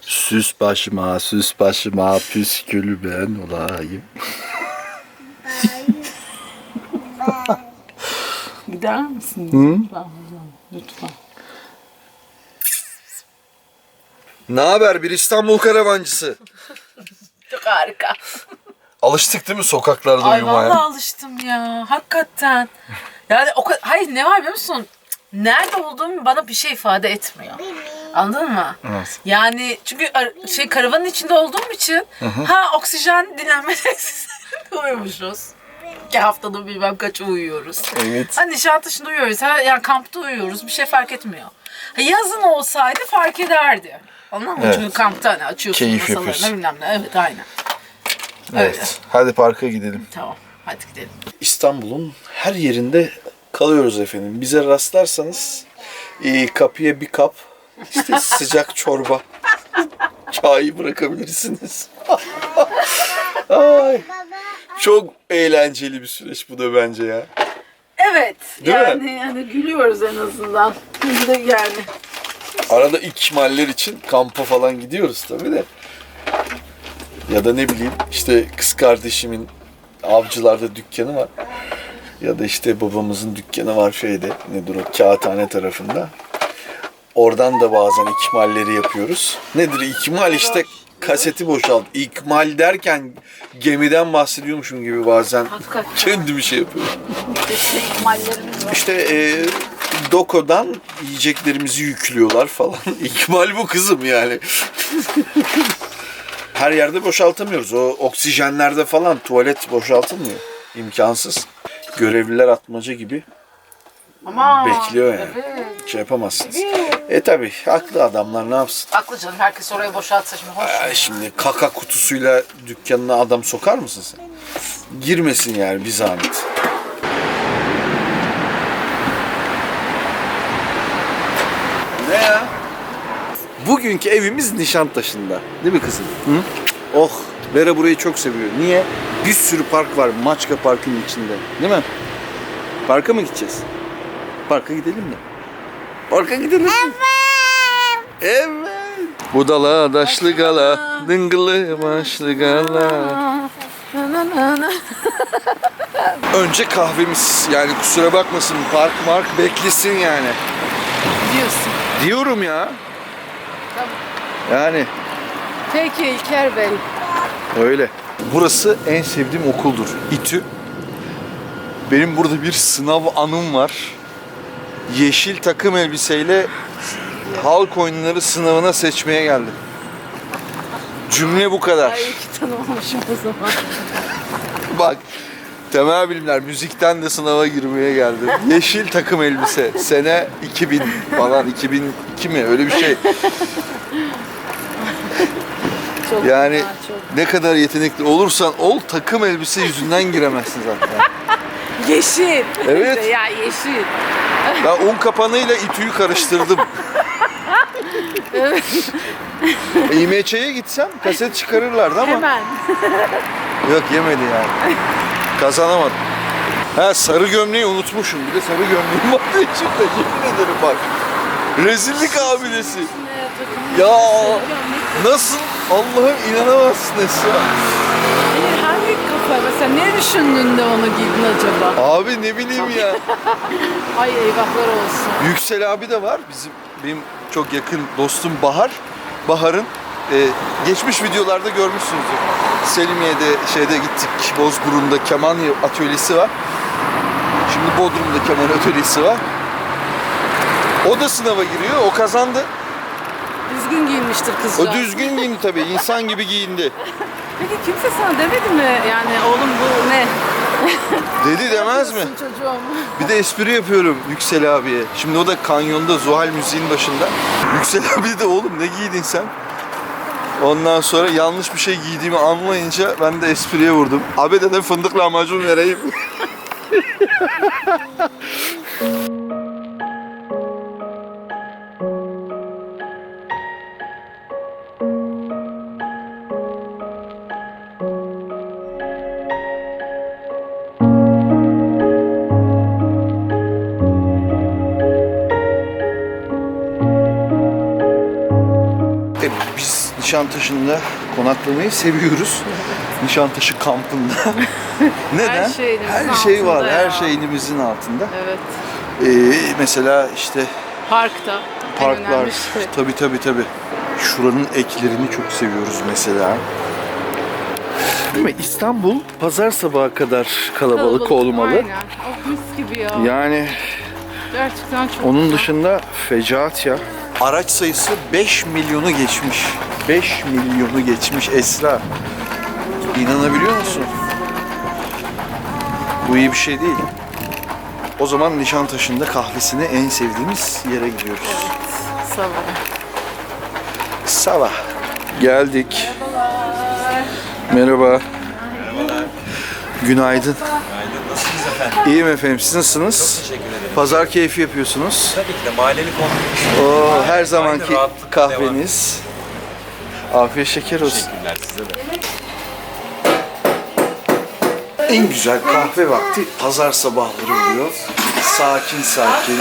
Süs başıma, süs başıma, püskül ben olayım. Gider misin? Lütfen. Lütfen. Ne haber bir İstanbul karavancısı? Çok harika. Alıştık değil mi sokaklarda Ay uyumaya? vallahi alıştım ya. Hakikaten. Yani o kadar... Hayır ne var biliyor musun? Nerede olduğum bana bir şey ifade etmiyor. Anladın mı? Evet. Yani çünkü şey karavanın içinde olduğum için ha oksijen dinlenme tesisinde uyumuşuz. İki haftada bilmem kaç uyuyoruz. Evet. Ha Nişantaşı'nda uyuyoruz. Ha, yani kampta uyuyoruz. Bir şey fark etmiyor. Ha, yazın olsaydı fark ederdi. Anladın mı? Evet. Çünkü kampta hani açıyorsun Keyif masalarını bilmem ne. Evet aynen. Evet. Hadi parka gidelim. Tamam. Hadi gidelim. İstanbul'un her yerinde kalıyoruz efendim. Bize rastlarsanız e, kapıya bir kap işte sıcak çorba çayı bırakabilirsiniz. Ay, çok eğlenceli bir süreç bu da bence ya. Evet. Değil mi? yani, yani gülüyoruz en azından. De yani. Arada ikmaller için kampa falan gidiyoruz tabii de. Ya da ne bileyim işte kız kardeşimin avcılarda dükkanı var. Ya da işte babamızın dükkanı var şeyde nedir o kağıthane tarafında. Oradan da bazen ikmalleri yapıyoruz. Nedir ikmal işte kaseti boşalt. İkmal derken gemiden bahsediyormuşum gibi bazen Hakikaten. kendi bir şey yapıyorum. İşte ihmallerimiz var. İşte e, Doko'dan yiyeceklerimizi yüklüyorlar falan. İkmal bu kızım yani. Her yerde boşaltamıyoruz. O oksijenlerde falan tuvalet boşaltılmıyor. İmkansız. Görevliler atmaca gibi Ama bekliyor yani. Evet. şey yapamazsınız. E tabi haklı adamlar ne yapsın? Haklı canım. Herkes oraya boşaltsa şimdi hoş. Ay, şimdi kaka kutusuyla dükkanına adam sokar mısın sen? Girmesin yani bir zahmet. Ne ya? Bugünkü evimiz Nişantaşı'nda. Değil mi kızım? Hı? Oh, Vera burayı çok seviyor. Niye? Bir sürü park var Maçka Park'ın içinde. Değil mi? Parka mı gideceğiz? Parka gidelim mi? Parka gidelim mi? Evet. Budala, daşlı gala, dıngılı başlı gala. Önce kahvemiz yani kusura bakmasın park mark beklesin yani. Diyorsun. Diyorum ya. Yani Peki İlker Bey. öyle. Burası en sevdiğim okuldur. İTÜ. Benim burada bir sınav anım var. Yeşil takım elbiseyle halk oyunları sınavına seçmeye geldim. Cümle bu kadar. Ay iki tanımamışım o zaman. Bak temel bilimler müzikten de sınava girmeye geldim. Yeşil takım elbise. Sene 2000 falan 2002 mi öyle bir şey. Çok Yani güzel, çok. ne kadar yetenekli olursan ol takım elbise yüzünden giremezsin zaten. Yeşil. Evet. ya yeşil. Ben un kapanıyla itüyü karıştırdım. E, İMÇ'ye gitsem kaset çıkarırlardı ama Hemen. yok yemedi yani. Kazanamadım. Ha sarı gömleği unutmuşum. Bir de sarı gömleğim vardı içimde. Yemin ederim bak. Rezillik abidesi. Ya nasıl Allah'ım inanamazsın Esra. Kafa mesela ne düşündün de onu giydin acaba? Abi ne bileyim ya. Ay eyvahlar olsun. Yüksel abi de var. Bizim benim çok yakın dostum Bahar. Bahar'ın e, geçmiş videolarda görmüşsünüzdür. Selimiye'de şeyde gittik. Bozburun'da keman atölyesi var. Şimdi Bodrum'da keman atölyesi var. O da sınava giriyor. O kazandı. Düzgün giyinmiştir kızlar. O düzgün giyindi tabii. insan gibi giyindi. Peki kimse sana demedi mi yani oğlum bu ne? Dedi demez mi? Çocuğum. Bir de espri yapıyorum Yüksel abiye. Şimdi o da kanyonda Zuhal müziğin başında. Yüksel abi de oğlum ne giydin sen? Ondan sonra yanlış bir şey giydiğimi anlayınca ben de espriye vurdum. Abi dedim fındık lahmacun vereyim. Nişantaşı'nda konaklamayı seviyoruz. Nişantaşı kampında. Neden? şey elimizin Her şey var. altında Her ya. şey elimizin altında. Evet. Ee, mesela işte Parkta. parklar. şey. Tabii tabii tabii. Şuranın eklerini çok seviyoruz mesela. Değil mi? İstanbul pazar sabahı kadar kalabalık, olmalı. Aynen. Oh, mis gibi ya. Yani Gerçekten çok onun güzel. dışında fecaat ya. Araç sayısı 5 milyonu geçmiş. 5 milyonu geçmiş Esra. İnanabiliyor musun? Bu iyi bir şey değil. O zaman Nişantaşı'nda kahvesine en sevdiğimiz yere gidiyoruz. Sabah. Sabah. Geldik. Merhaba. Günaydın. Nasılsınız efendim? İyiyim efendim. Siz nasılsınız? Teşekkür ederim. Pazar keyfi yapıyorsunuz. Tabii ki de mahallelik olmak. Oo, her zamanki kahveniz. Afiyet şeker olsun. Teşekkürler size de. En güzel kahve vakti pazar sabahları oluyor. Sakin sakin.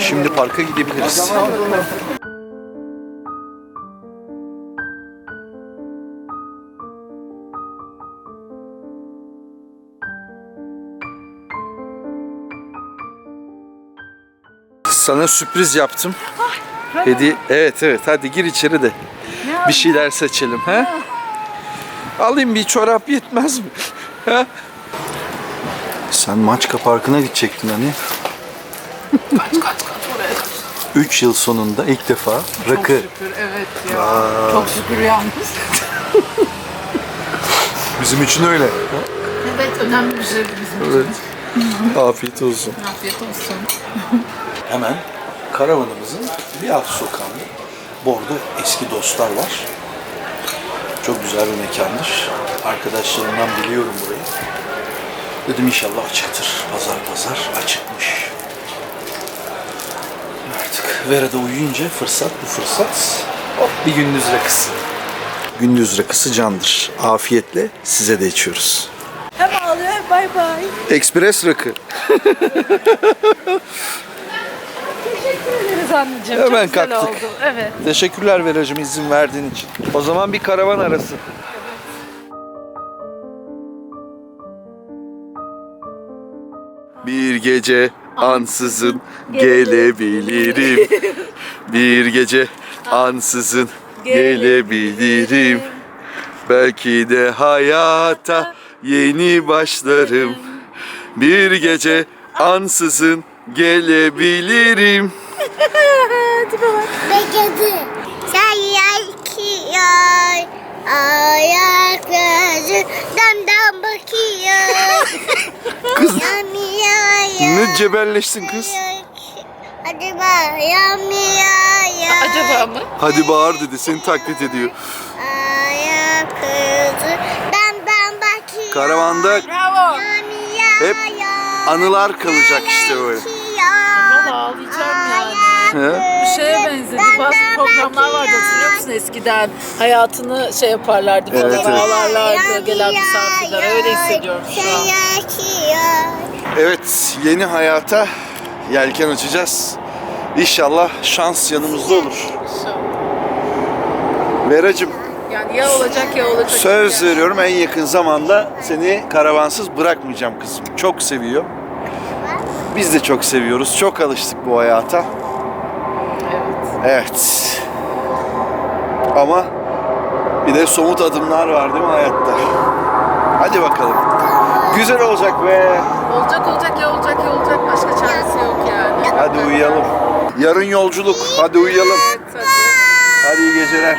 Şimdi parka gidebiliriz. Sana sürpriz yaptım. Hediye. Evet evet hadi gir içeri de. Bir şeyler seçelim ha? Alayım bir çorap yetmez mi? Ha? Sen Maçka Parkı'na gidecektin hani. Kaç kaç kaç oraya kaç. 3 yıl sonunda ilk defa Çok rakı. şükür evet ya. Çok şükür yalnız. Bizim için öyle. Evet önemli bir şey bizim için. Evet. Afiyet olsun. Afiyet olsun. Hemen karavanımızın bir alt sokağında Bordo eski dostlar var. Çok güzel bir mekandır. Arkadaşlarımdan biliyorum burayı. Dedim inşallah açıktır. Pazar pazar açıkmış. Artık Vera'da uyuyunca fırsat bu fırsat. Hop bir gündüz rakısı. Gündüz rakısı candır. Afiyetle size de içiyoruz. Hem ağlıyor hem bay bay. Ekspres rakı. Ederiz anneciğim. Hemen Çok güzel kalktık. oldu. Evet. Teşekkürler Veracığım izin verdiğin için. O zaman bir karavan arası. Bir gece ansızın gelebilirim. Bir gece ansızın gelebilirim. Belki de hayata yeni başlarım. Bir gece ansızın gelebilirim. Bekledi. Sen yakıyor. Ayakları damdan bakıyor. Kız ne cebelleştin kız? Hadi bak yanmıyor. Acaba mı? Hadi bağır dedi seni taklit ediyor. Ayakları damdan bakıyor. Karavanda Bravo. Hep anılar kalacak işte böyle. Valla ağlayacağım yani. He? Bir şeye benzedi. Bazı programlar vardı hatırlıyor musun eskiden? Hayatını şey yaparlardı. Evet, Evet, evet. Ağlarlardı gelen misafirler. Öyle hissediyorum şu an. Evet yeni hayata yelken açacağız. İnşallah şans yanımızda olur. Veracım Yani ya olacak ya olacak. söz Yani. veriyorum en yakın zamanda seni karavansız bırakmayacağım kızım. Çok seviyor. Biz de çok seviyoruz. Çok alıştık bu hayata. Evet. Ama bir de somut adımlar var değil mi hayatta? Hadi bakalım. Güzel olacak be. Olacak olacak ya olacak ya olacak. Başka çaresi yok yani. Hadi uyuyalım. Yarın yolculuk. Hadi uyuyalım. Evet hadi. Hadi iyi geceler.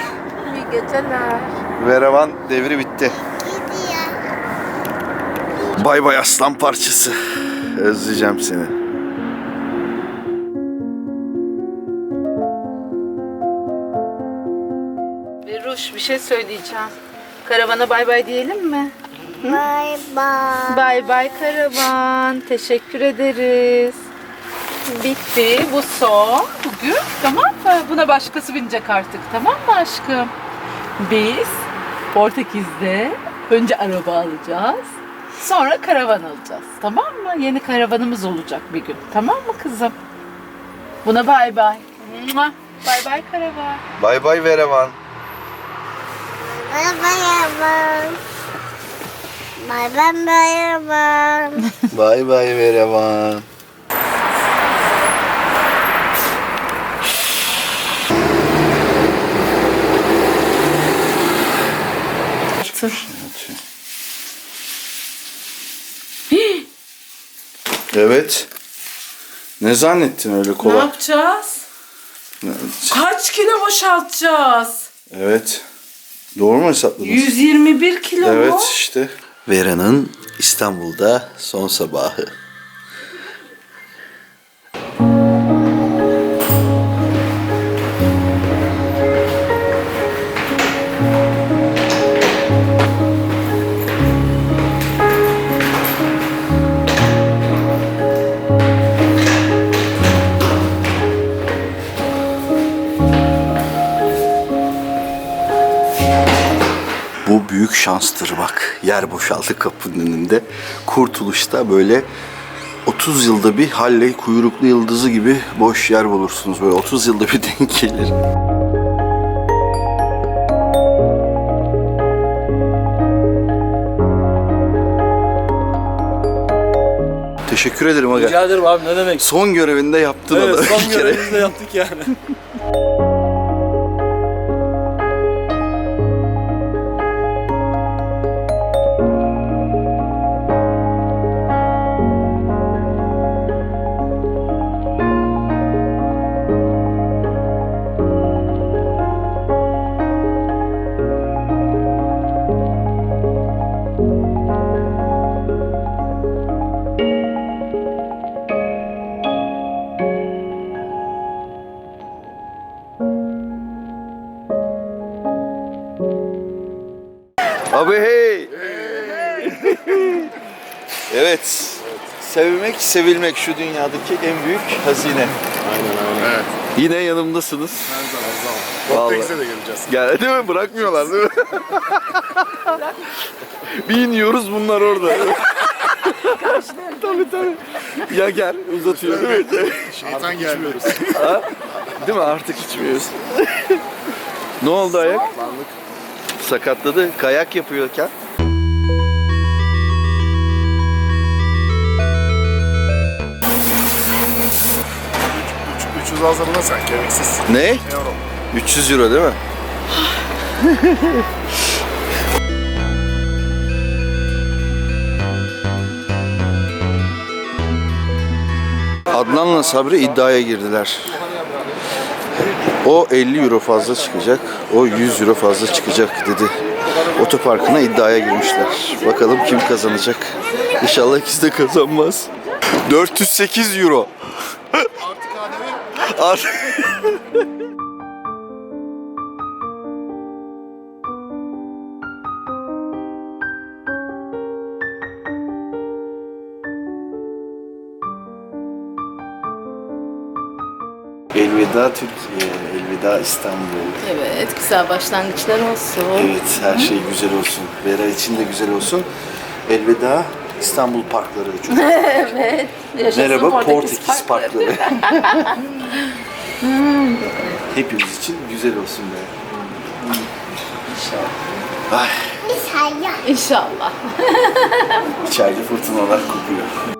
İyi geceler. Veravan devri bitti. Bay bay aslan parçası. Özleyeceğim seni. Şey söyleyeceğim. Karavana bay bay diyelim mi? Bye bye. Bay bay karavan. Teşekkür ederiz. Bitti. Bu son. Bugün. Tamam mı? Buna başkası binecek artık. Tamam mı aşkım? Biz Portekiz'de önce araba alacağız. Sonra karavan alacağız. Tamam mı? Yeni karavanımız olacak bir gün. Tamam mı kızım? Buna bay bay. Bay bay karavan. Bay bay Verevan. Bye. Bye bye bye bye. Bay bay Verevan. Evet. Ne zannettin öyle Ne kolay? yapacağız? Kaç kilo boşaltacağız? Evet. Doğru mu hesapladın? 121 kilo mu? Evet işte. Vera'nın İstanbul'da son sabahı. Şanstır bak. Yer boşaldı kapının önünde. Kurtuluşta böyle 30 yılda bir Halley kuyruklu yıldızı gibi boş yer bulursunuz. Böyle 30 yılda bir denk gelir. Teşekkür ederim aga. Rica ederim abi ne demek. Son görevinde yaptın Evet adamı son görevimizde yaptık yani. sevilmek şu dünyadaki en büyük hazine. Aynen aynen. Yine yanımdasınız. Portekiz'e de geleceğiz. Gel değil mi? Bırakmıyorlar değil mi? bir iniyoruz bunlar orada. tabii tabii. Ya gel uzatıyor değil mi? Şeytan geçmiyoruz. Değil mi? Artık içmiyoruz. ne oldu ayak? Sakatladı. Kayak yapıyorken. 300 hazırla sen kemiksiz. Ne? Euro. 300 euro değil mi? Adnan'la Sabri iddiaya girdiler. O 50 euro fazla çıkacak, o 100 euro fazla çıkacak dedi. Otoparkına iddiaya girmişler. Bakalım kim kazanacak. İnşallah ikisi de kazanmaz. 408 euro. Artık Elveda Türkiye, elveda İstanbul. Evet, güzel başlangıçlar olsun. Evet, her şey güzel olsun. Vera için de güzel olsun. Elveda İstanbul parkları çok. evet. Merhaba Portekiz, parkları. parkları. Hepimiz için güzel olsun be. Ay, İnşallah. İnşallah. içeride fırtınalar kopuyor.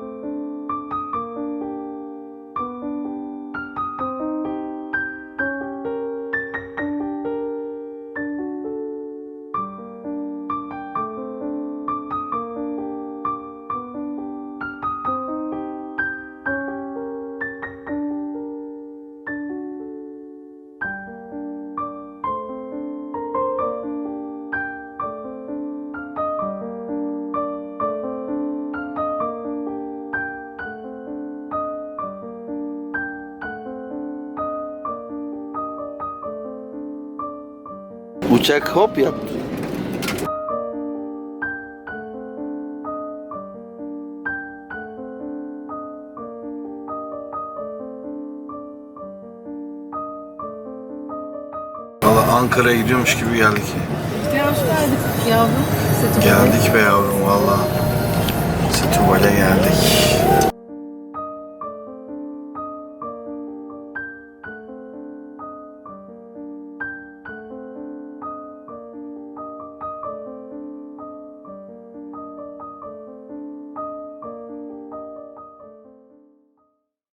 Uçak hop yaptı. Valla Ankara'ya gidiyormuş gibi geldik. Ya hoş geldin yavrum. Geldik be yavrum valla. Setübal'e geldik.